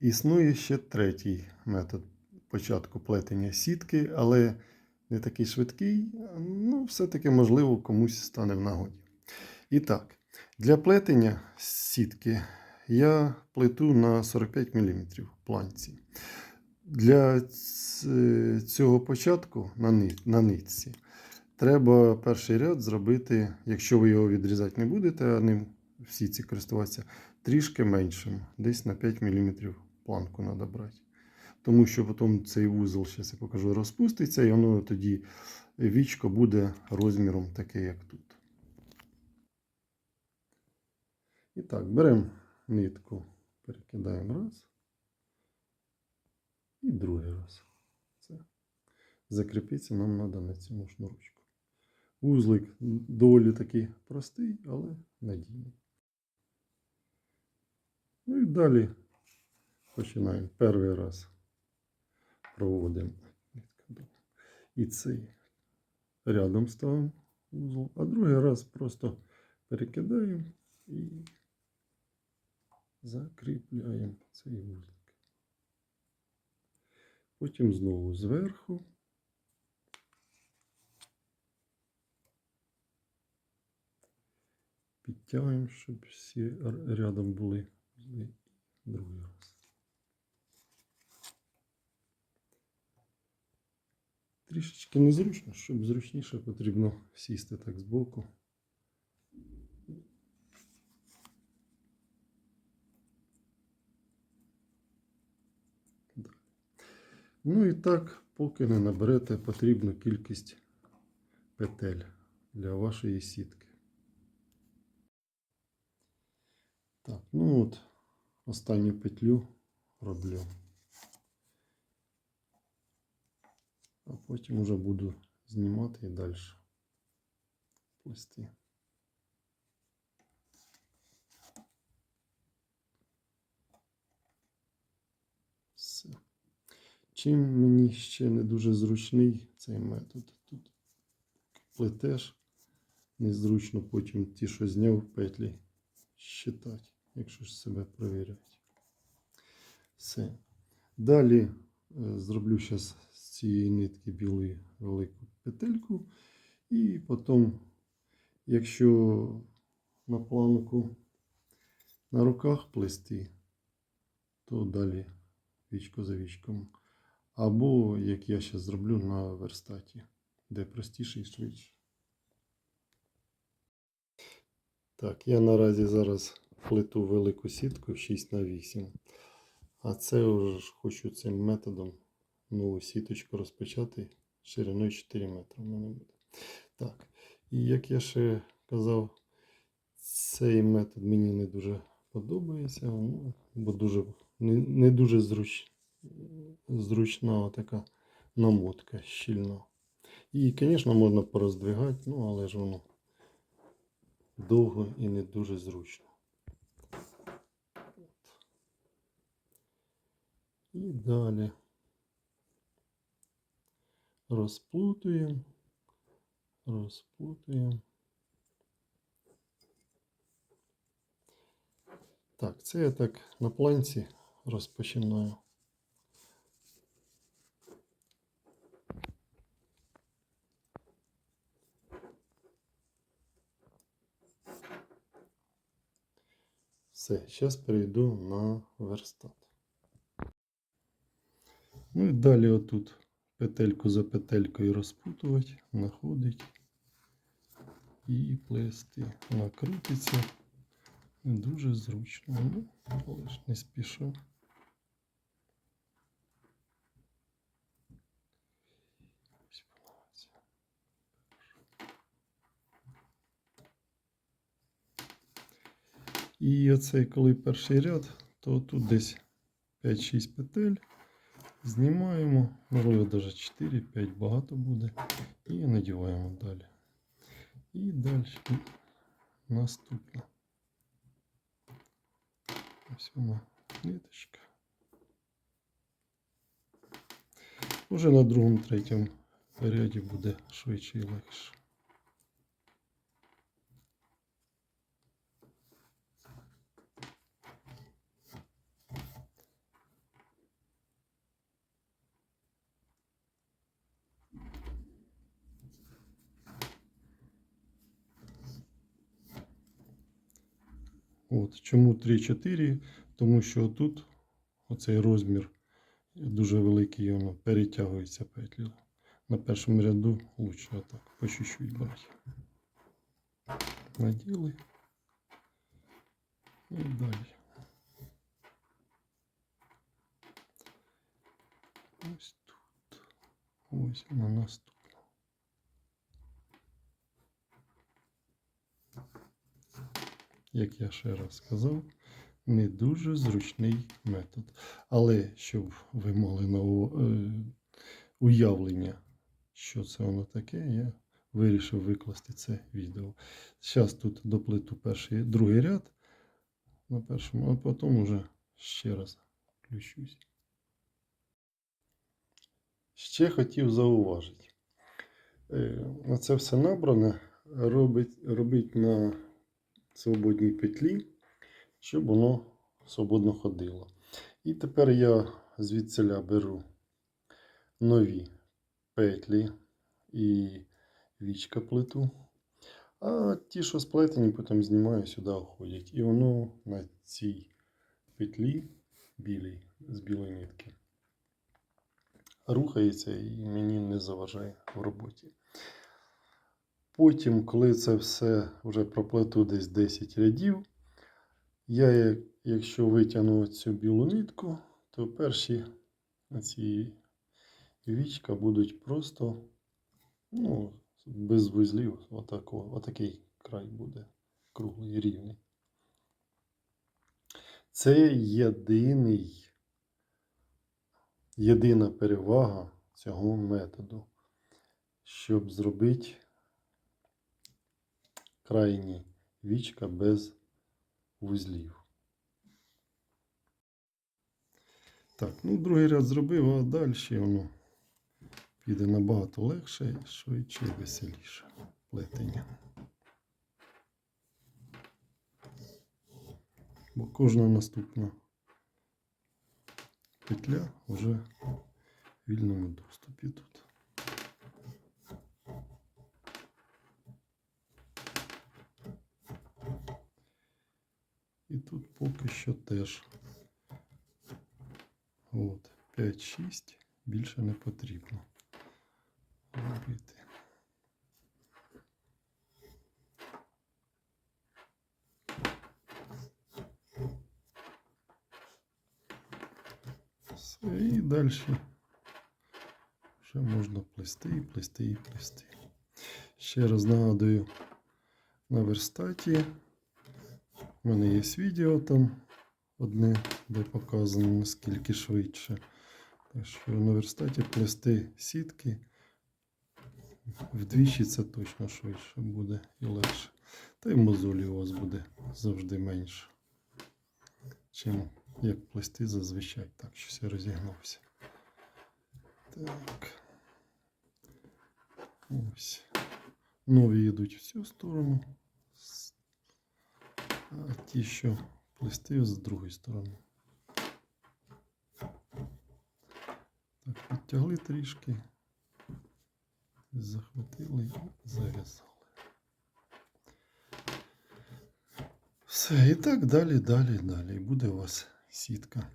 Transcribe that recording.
Існує ще третій метод початку плетення сітки, але не такий швидкий, ну, все-таки, можливо, комусь стане в нагоді. І так, для плетення сітки я плету на 45 мм планці. Для цього початку на, нитці треба перший ряд зробити, якщо ви його відрізати не будете, а ним всі ці користуватися, трішки меншим. Десь на 5 мм планку треба брати. Тому що потім цей вузол, зараз я покажу, розпуститься, і воно тоді вічко буде розміром таке, як тут. І так, беремо нитку, перекидаємо раз. І другий раз. Це. Закріпитися нам треба на цьому шнурочку. Вузлик доволі такий простий, але надійний. Ну і далі починаємо. Перший раз проводимо. І цей рядом ставимо вузол, а другий раз просто перекидаємо і закріпляємо цей вузлик. Потім знову зверху. Підтягуємо, щоб всі рядом були. Другий раз. Трішечки незручно, щоб зручніше потрібно сісти так збоку. Ну і так, поки не наберете потрібну кількість петель для вашої сітки. Так, ну от останню петлю роблю. А потім вже буду знімати і далі плести. Все. Чим мені ще не дуже зручний цей метод. Тут плетеш, незручно потім ті, що зняв петлі, считати, якщо ж себе перевіряти. Все. Далі е, зроблю зараз цієї нитки білої велику петельку. І потім, якщо на планку на руках плести, то далі вічко за вічком. Або, як я зараз зроблю на верстаті, де простіше і швидше. Так, я наразі зараз плету велику сітку 6 на 8. А це вже хочу цим методом нову сіточку розпочати шириною 4 метри. Так. І як я ще казав, цей метод мені не дуже подобається, ну, бо дуже, не, не дуже зруч, зручна така намотка щільна. І, звісно, можна пороздвигати, ну, але ж воно довго і не дуже зручно. І далі розплутуємо, розплутуємо. Так, це я так на планці розпочинаю. Все, зараз перейду на верстат. Ну і далі отут петельку за петелькою розпутувати, знаходить і плести. Вона крутиться. Не дуже зручно. Ну, але ж не спішу. І оцей, коли перший ряд, то тут десь 5-6 петель. Знімаємо, можливо, навіть 4-5 багато буде. І надіваємо далі. І далі наступна. Ось вона ниточка. Уже на другому, третьому ряді буде швидше і легше. От. Чому 3-4? Тому що тут оцей розмір дуже великий, воно перетягується петлю. На першому ряду лучше отак, по чуть-чуть брати. Наділи. І далі. Ось тут. Ось вона наступна. Як я ще раз сказав, не дуже зручний метод. Але щоб ви мали на е, уявлення, що це воно таке, я вирішив викласти це відео. Зараз тут доплету перший, другий ряд на першому, а потім уже ще раз включусь. Ще хотів зауважити. Е, Оце все набране робить, робить на свободній петлі, щоб воно свободно ходило. І тепер я звідсиля беру нові петлі і вічка плиту. А ті, що сплетені, потім знімаю сюди, уходять. І воно на цій петлі білій, з білої нитки рухається і мені не заважає в роботі. Потім, коли це все вже проплету десь 10 рядів, я, якщо витягну цю білу нитку, то перші ці вічка будуть просто ну, без вузлів. Отако, отакий край буде круглий, рівний. Це єдиний єдина перевага цього методу, щоб зробити крайні вічка без вузлів. Так, ну другий ряд зробив, а далі воно піде набагато легше, швидше і веселіше плетення. Бо кожна наступна петля вже в вільному доступі тут. І тут поки що теж от 5-6 більше не потрібно робити. Все, і далі вже можна плести, і плести і плести. Ще раз нагадую, на верстаті у мене є відео там одне, де показано наскільки швидше. Так що на верстаті плести сітки вдвічі це точно швидше буде і легше. Та й мозолі у вас буде завжди менше, чим як плести зазвичай. Так, щось я розігнався. Так. Ось. Нові йдуть в цю сторону. А ті, що плести з другої сторони. Так, підтягли трішки. Захватили і зав'язали. Все, і так далі, далі, далі. Буде у вас сітка